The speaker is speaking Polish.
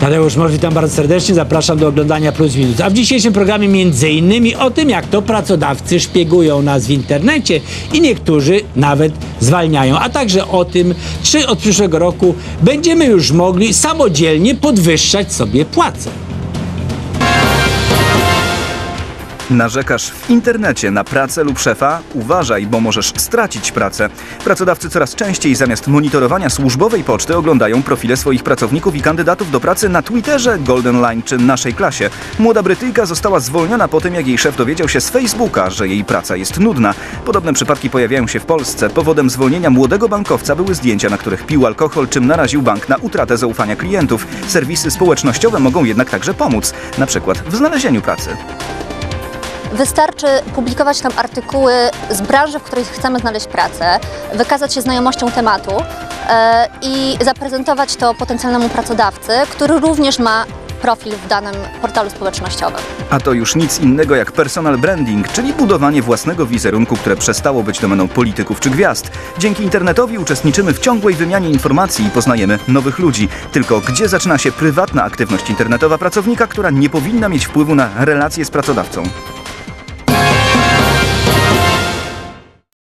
Tadeusz Mosz, witam bardzo serdecznie, zapraszam do oglądania Plus Minus. A w dzisiejszym programie między innymi o tym, jak to pracodawcy szpiegują nas w internecie i niektórzy nawet zwalniają, a także o tym, czy od przyszłego roku będziemy już mogli samodzielnie podwyższać sobie płace. Narzekasz w internecie na pracę lub szefa? Uważaj, bo możesz stracić pracę. Pracodawcy coraz częściej zamiast monitorowania służbowej poczty oglądają profile swoich pracowników i kandydatów do pracy na Twitterze, Golden Line czy naszej klasie. Młoda Brytyjka została zwolniona po tym, jak jej szef dowiedział się z Facebooka, że jej praca jest nudna. Podobne przypadki pojawiają się w Polsce. Powodem zwolnienia młodego bankowca były zdjęcia, na których pił alkohol, czym naraził bank na utratę zaufania klientów. Serwisy społecznościowe mogą jednak także pomóc, na przykład w znalezieniu pracy. Wystarczy publikować tam artykuły z branży, w której chcemy znaleźć pracę, wykazać się znajomością tematu e, i zaprezentować to potencjalnemu pracodawcy, który również ma profil w danym portalu społecznościowym. A to już nic innego jak personal branding, czyli budowanie własnego wizerunku, które przestało być domeną polityków czy gwiazd. Dzięki internetowi uczestniczymy w ciągłej wymianie informacji i poznajemy nowych ludzi. Tylko gdzie zaczyna się prywatna aktywność internetowa pracownika, która nie powinna mieć wpływu na relacje z pracodawcą?